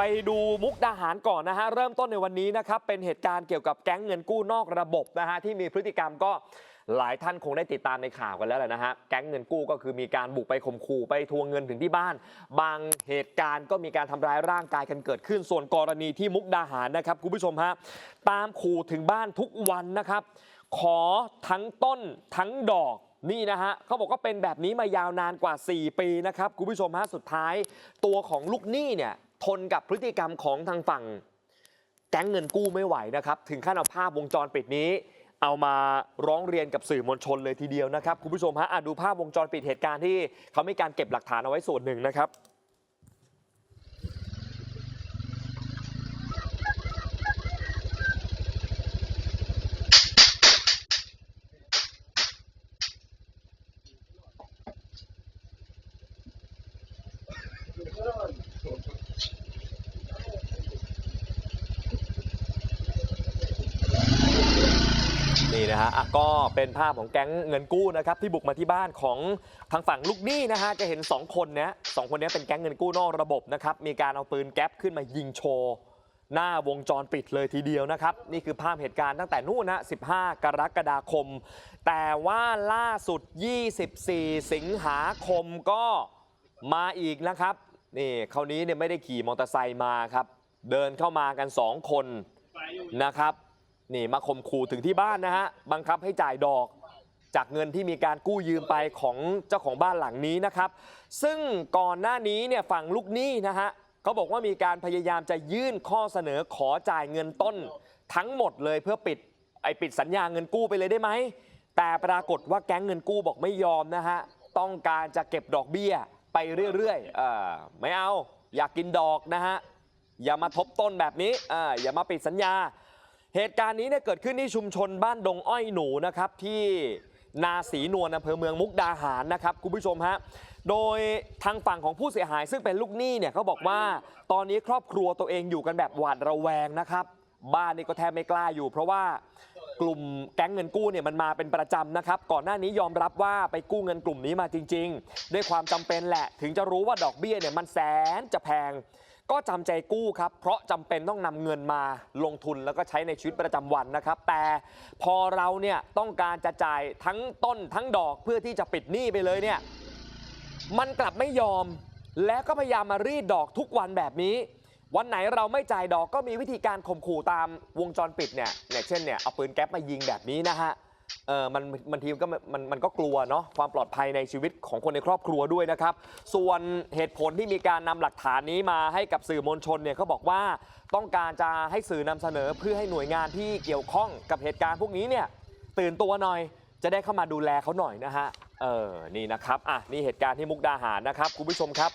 ไปดูมุกดาหารก่อนนะฮะ เริ่มต้นในวันนี้นะครับ เป็นเหตุการณ์เกี่ยวกับแก๊งเงินกู้นอกระบบนะฮะ ที่มีพฤติกรรมก็หลายท่านคงได้ติดตามในข่าวกันแล้วแหละนะฮะ แก๊งเงินกู้ก็คือมีการบุกไปข่มขู่ไปทวงเงินถึงที่บ้าน บางเหตุการณ์ก็มีการทำร้ายร่างกายกันเกิดขึ้น ส่วนกรณีที่มุกดาหารนะครับคุณผู้ชมฮะ ตามขู่ถึงบ้านทุกวันนะครับ ขอทั้งต้นทั้งดอกนี่นะฮะเขาบอกว่าเป็นแบบนี้มายาวนานกว่า 4 ปีนะครับคุณผู้ชมฮะสุดท้าย ตัวของลูกหนี้เนี่ย ทนกับพฤติกรรมของทางฝั่ง แก๊งเงินกู้ไม่ไหวนะครับ ถึงขั้นเอาภาพวงจรปิดนี้ เอามาร้องเรียนกับสื่อมวลชนเลยทีเดียวนะครับ คุณผู้ชมฮะอดูภาพวงจรปิดเหตุการณ์ที่เขามีการเก็บหลักฐานเอาไว้ส่วนหนึ่งนะครับ นี่นะฮะอะก็เป็นภาพของแก๊งเงินกู้นะครับที่บุกมาที่บ้านของทางฝั่งลูกหนี้นะฮะจะเห็น 2 คนเนี้ยสองคนเนี้ยเป็นแก๊งเงินกู้นอกระบบนะครับมีการเอาปืนแก๊ปขึ้นมายิงโชว์ หน้าวงจรปิดเลยทีเดียวนะครับ นี่คือภาพเหตุการณ์ตั้งแต่นู่นนะ 15 กรกฎาคม แต่ว่าล่าสุด 24 สิงหาคมก็มาอีกนะครับนี่คราวนี้เนี่ยไม่ได้ขี่มอเตอร์ไซค์มาครับ เดินเข้ามากัน 2 คนนะครับ นี่มาข่มขู่ถึงที่บ้านนะฮะบังคับให้จ่ายดอก จากเงินที่มีการกู้ยืมไปของเจ้าของบ้านหลังนี้นะครับ ซึ่งก่อนหน้านี้เนี่ยฝั่งลูกหนี้นะฮะเขาบอกว่ามีการพยายามจะยื่นข้อเสนอขอจ่ายเงินต้น ทั้งหมดเลยเพื่อปิดไอปิดสัญญาเงินกู้ไปเลยได้ไหมแต่ปรากฏว่าแก๊งเงินกู้บอกไม่ยอมนะฮะต้องการจะเก็บดอกเบี้ยไปเรื่อยๆอไม่เอาอยากกินดอกนะฮะอย่ามาทบต้นแบบนี้อ่าอย่ามาปิดสัญญา เหตุการณ์นี้เนี่ยเกิดขึ้นที่ชุมชนบ้านดงอ้อยหนูนะครับที่นาสีนวลอำเภอเมืองมุกดาหารนะครับคุณผู้ชมฮะโดยทางฝั่งของผู้เสียหายซึ่งเป็นลูกหนี้เนี่ยเขาบอกว่าตอนนี้ครอบครัวตัวเองอยู่กันแบบหวาดระแวงนะครับ บ้านนี่ก็แทบไม่กล้าอยู่ เพราะว่ากลุ่มแก๊งเงินกู้เนี่ยมันมาเป็นประจำนะครับ ก่อนหน้านี้ยอมรับว่าไปกู้เงินกลุ่มนี้มาจริง ๆ ด้วยความจำเป็นแหละ ถึงจะรู้ว่าดอกเบี้ยเนี่ยมันแสนจะแพง ก็จำใจกู้ครับ เพราะจำเป็นต้องนำเงินมาลงทุนแล้วก็ใช้ในชีวิตประจำวันนะครับ แต่พอเราเนี่ยต้องการจะจ่ายทั้งต้นทั้งดอกเพื่อที่จะปิดหนี้ไปเลยเนี่ยมันกลับไม่ยอม และก็พยายามมารีดดอกทุกวันแบบนี้ วันไหนเราไม่จ่ายดอกก็มีวิธีการข่มขู่ตามวงจรปิดเนี่ยเนี่ยเช่นเนี่ยเอาปืนแก๊ปมายิงแบบนี้นะฮะ เออมันมันทีมก็มันมันก็กลัวเนาะความปลอดภัยในชีวิตของคนในครอบครัวด้วยนะครับ ส่วนเหตุผลที่มีการนำหลักฐานนี้มาให้กับสื่อมวลชนเนี่ยเขาบอกว่าต้องการจะให้สื่อนำเสนอเพื่อให้หน่วยงานที่เกี่ยวข้องกับเหตุการณ์พวกนี้เนี่ยตื่นตัวหน่อยจะได้เข้ามาดูแลเขาหน่อยนะฮะเออนี่นะครับอะนี่เหตุการณ์ที่มุกดาหารนะครับคุณผู้ชมครับ